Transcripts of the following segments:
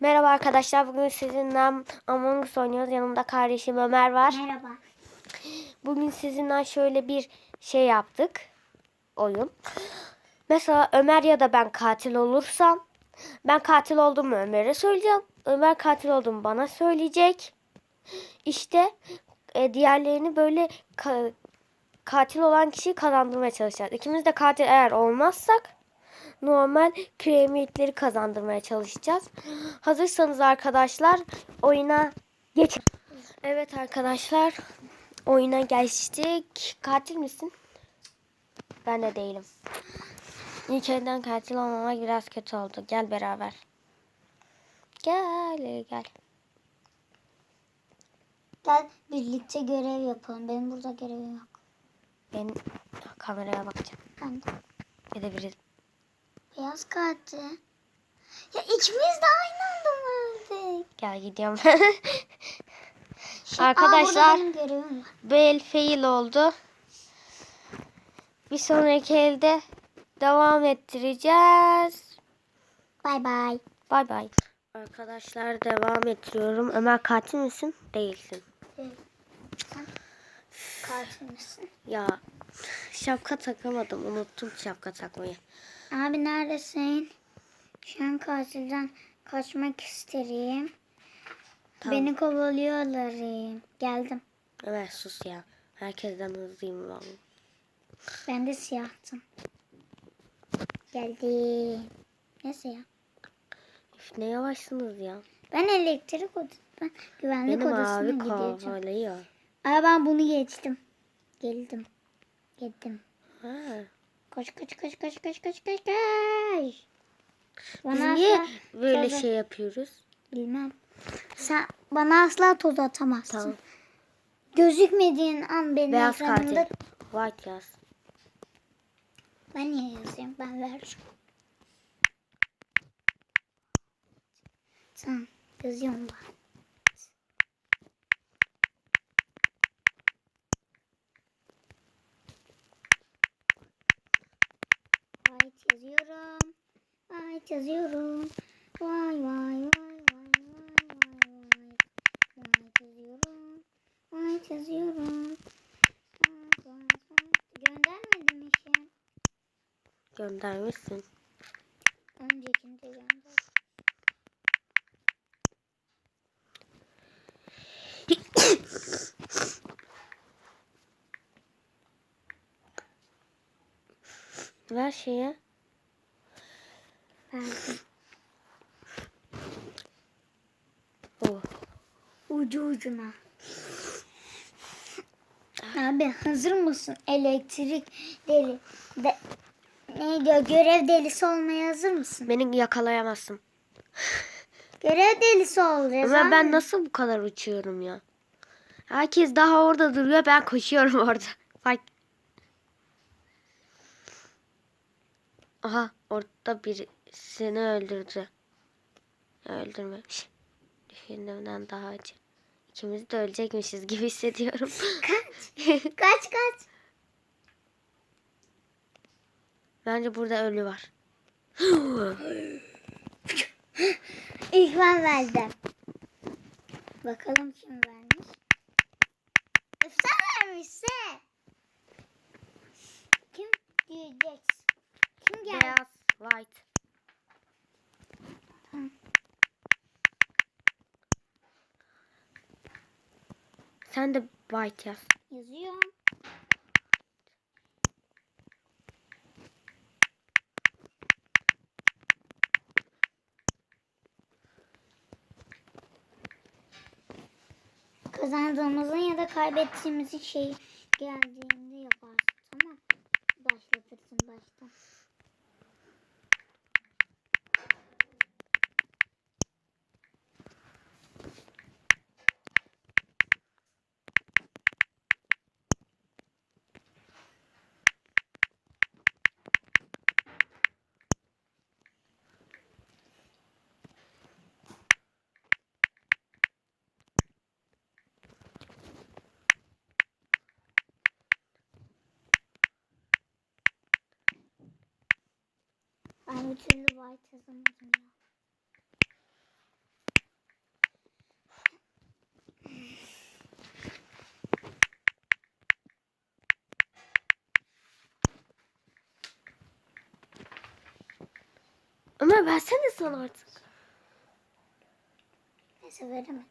Merhaba arkadaşlar. Bugün sizinle Among Us oynuyoruz. Yanımda kardeşim Ömer var. Merhaba. Bugün sizinle şöyle bir şey yaptık. Oyun. Mesela Ömer ya da ben katil olursam ben katil olduğumu Ömer'e söyleyeceğim. Ömer katil olduğumu bana söyleyecek. İşte e, diğerlerini böyle ka- katil olan kişiyi kazandırmaya çalışacağız. İkimiz de katil eğer olmazsak normal kremiyetleri kazandırmaya çalışacağız. Hazırsanız arkadaşlar oyuna geç. Evet arkadaşlar oyuna geçtik. Katil misin? Ben de değilim. İlk elden katil olmamak biraz kötü oldu. Gel beraber. Gel gel. Gel birlikte görev yapalım. Benim burada görevim yok. Ben kameraya bakacağım. Ben de. Edebiliriz. Beyaz katil. Ya ikimiz de aynı anda mı öldük? Gel gidiyorum. Aa, Arkadaşlar var. bu el fail oldu. Bir sonraki elde devam ettireceğiz. Bay bay. Bay bay. Arkadaşlar devam ettiriyorum. Ömer katil misin? Değilsin. Sen katil misin? Ya şapka takamadım. Unuttum şapka takmayı. Abi neredesin? Şu an katilden kaçmak isterim. Tamam. Beni kovalıyorlar. Geldim. Ömer sus ya. Herkesten hızlıyım vallahi. Ben de siyahtım. Geldim. Neyse ya. Üf, ne yavaşsınız ya. Ben elektrik odası, ben güvenlik Benim odasına abi gideceğim. kovalıyor. Aa ben bunu geçtim. Geldim. Geldim. Ha. Koş koş koş koş koş koş koş. Biz Bana niye asla böyle toz- şey yapıyoruz? Bilmem. Sen bana asla toz atamazsın. Tamam. Gözükmediğin an benim Beyaz ekranımda katil. White yaz. ben niye yazayım? Ben ver. Tamam. Yazıyorum ben. White yazıyorum. White yazıyorum. Vay vay vay vay vay vay vay. White yazıyorum. White yazıyorum. White, white, white. Göndermedim işi. Göndermişsin. Ver şeye. Oh. Ucu ucuna. Abi hazır mısın? Elektrik deli. De, neydi o? Görev delisi olmaya hazır mısın? Beni yakalayamazsın. Görev delisi olacağız. Ama ben nasıl bu kadar uçuyorum ya? Herkes daha orada duruyor. Ben koşuyorum orada. Bak. Aha orada birisini öldürdü. Öldürmemiş. Düşündüğümden daha acı. İkimiz de ölecekmişiz gibi hissediyorum. Kaç. kaç kaç. Bence burada ölü var. İlk ben verdim. Bakalım kim vermiş. Sen vermişsin. Kim diyeceksin? Kim geldi? Beyaz, white. Tamam. Sen de white yaz. Yazıyorum. Kazandığımızın ya da kaybettiğimizin şey geldiğinde Ben bir türlü white yazamadım ya. Ömer versene sana artık. Neyse veremedim.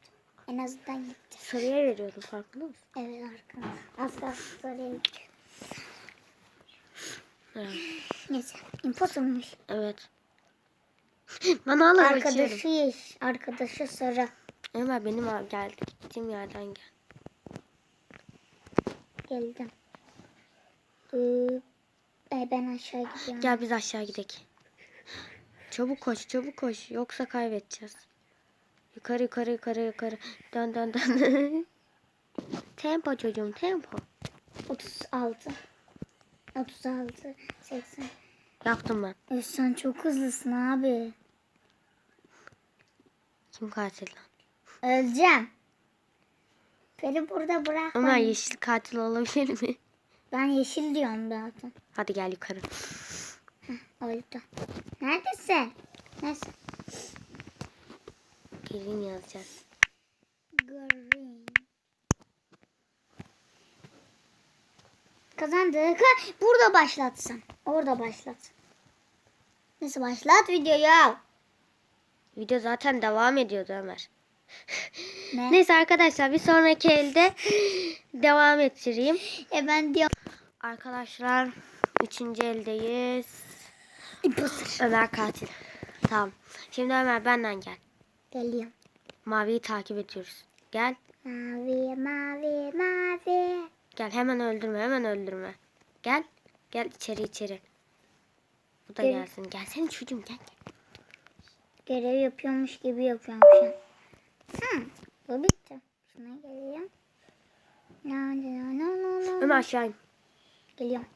En azından gitti. Soruya veriyorum farkında mısın? Evet arkadaşlar. Az kalsın soruya gitti. Neyse. Imposter'mış. evet. Bana al Arkadaşı. Yeş. Arkadaşı sarı. Ömer benim al geldi. Gittiğim yerden gel. Geldim. Ee, ben aşağı gidiyorum. Gel biz aşağı gidelim. Çabuk koş çabuk koş. Yoksa kaybedeceğiz. Yukarı yukarı yukarı yukarı. Dön dön dön. tempo çocuğum tempo. 36. 36. 80. Yaptım ben. Öf, sen çok hızlısın abi. Kim katil lan? Öleceğim. Beni burada bırak. Ömer yeşil katil olabilir mi? Ben yeşil diyorum zaten. Hadi gel yukarı. Öldü. Neredesin? Neyse. Gelin yazacağız. Green. Kazandık. Ha, burada başlatsın. Orada başlat. Neyse başlat videoyu. Video zaten devam ediyordu Ömer. Ne? Neyse arkadaşlar bir sonraki elde devam ettireyim. E ben diyorum. Arkadaşlar üçüncü eldeyiz. Imposter. Ömer katil. Tamam. Şimdi Ömer benden gel. Geliyorum. Maviyi takip ediyoruz. Gel. Mavi mavi mavi. Gel hemen öldürme hemen öldürme. Gel. Gel içeri içeri. Bu da Gel. gelsin. Gelsene çocuğum gel. gel. Görev yapıyormuş gibi yapıyorum şu an. Hı, bu bitti. Şuna geliyorum. Na, na, na, na, na. Ömer aşağı in. Geliyorum.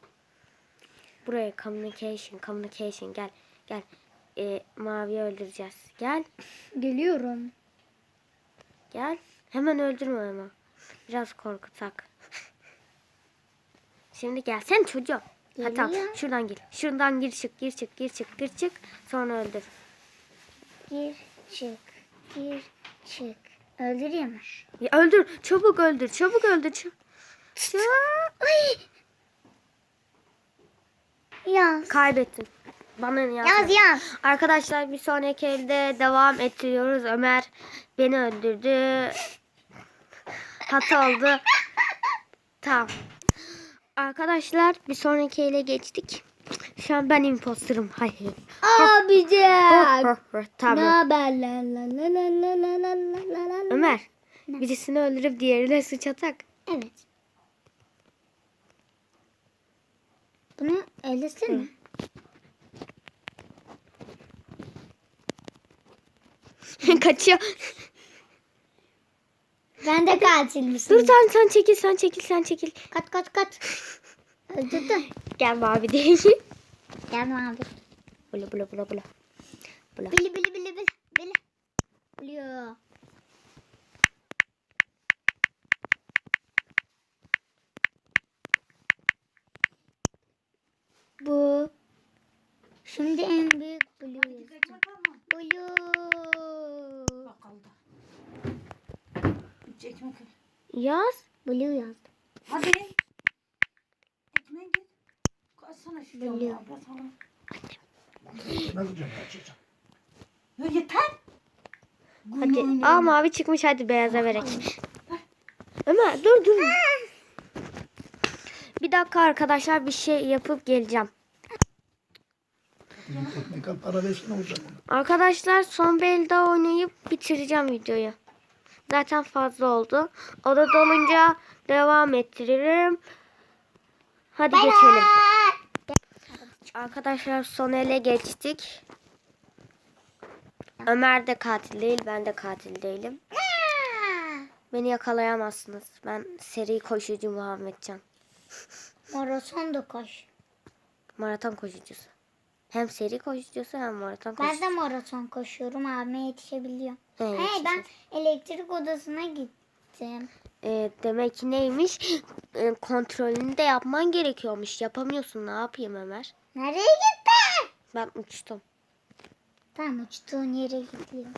Buraya communication communication gel. Gel. Ee, maviyi öldüreceğiz. Gel. Geliyorum. Gel. Hemen öldürme ama. Biraz korkutak. Şimdi gelsen çocuğum. Ha tamam. Geliyor. Şuradan gir. Şuradan gir çık gir çık gir çık gir çık. Sonra öldür. Gir çık. Gir çık. Öldüreyim mi? Ya öldür. Çabuk öldür. Çabuk öldür. Çabuk. Ay. Yaz. Kaybettin. Bana yaz. Yaz yaz. Arkadaşlar bir sonraki elde devam ettiriyoruz. Ömer beni öldürdü. Hata oldu. Tamam. Arkadaşlar bir sonraki ele geçtik. Şu an ben imposterım. Hayır. Abicim. Ne tamam. haber? La la la la la la la la la la. Ömer birisini öldürüp diğerine suç atak. Evet. Bunu ellesene. Kaçıyor. Ben de katil misin? Dur sen sen çekil sen çekil sen çekil. Kat kat kat. Öldürdün. Gel mavi değil. Gelme abi. Bula bula bula bula. Bula. Bili. Bili. Biliyor. Bu. Şimdi en büyük Blue yazdım. Blue. Bakalda. Yaz. Blue yazdım. Hadi. Ekmeğe git. Kaçsana şu camı Biliyorum. abla sana. Açacağım. Ya yeter. Hadi. Aa mavi çıkmış hadi beyaza verek. Ömer dur dur. Bir dakika arkadaşlar bir şey yapıp geleceğim. Ne kadar para ona. Arkadaşlar son bir el daha oynayıp bitireceğim videoyu. Zaten fazla oldu. O da dolunca devam ettiririm. Hadi geçelim. Arkadaşlar son ele geçtik. Ömer de katil değil, ben de katil değilim. Beni yakalayamazsınız. Ben seri koşucu Muhammedcan. Maraton da koş. Maraton koşucusu. Hem seri koşucusu hem maraton Ben koşucusu. de maraton koşuyorum. Abime yetişebiliyorum. He, Hey ben yetişir. elektrik odasına gittim. Ee, demek ki neymiş? Ee, kontrolünü de yapman gerekiyormuş. Yapamıyorsun. Ne yapayım Ömer? Nereye gittin? Ben uçtum. Tamam uçtuğun yere gidiyorum.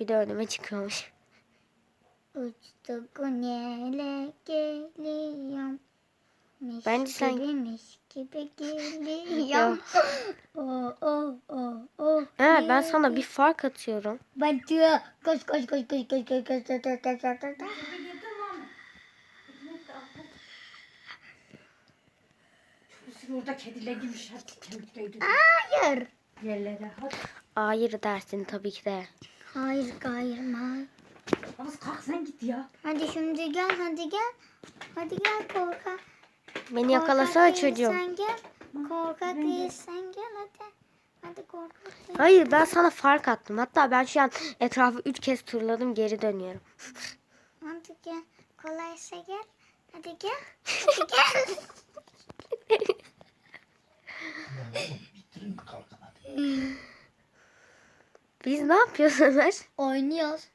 Bir de önüme çıkıyormuş. Uçtuğun yere geliyorum. Mis Bence sen- gibi mis gibi geliyor. oh oh oh oh. Evet ben sana bir fark atıyorum. Batıyor. Koş koş koş koş koş koş koş koş koş koş koş koş. Orada kediler artık kemikleydi. Hayır. Yerlere hadi. Hayır dersin tabii ki de. Hayır hayır hayır. Yavuz kalk sen git ya. Hadi şimdi gel hadi gel. Hadi gel korkak. Beni yakalasana çocuğum. Sen gel. Korkak değilsen gel hadi. Hadi korkak değil. Hayır ben sana fark attım. Hatta ben şu an etrafı üç kez turladım geri dönüyorum. Hadi gel. Kolaysa gel. Hadi gel. Hadi gel. Biz ne yapıyoruz Ömer? Oynuyoruz.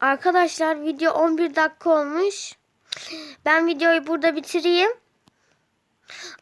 Arkadaşlar video 11 dakika olmuş. Ben videoyu burada bitireyim.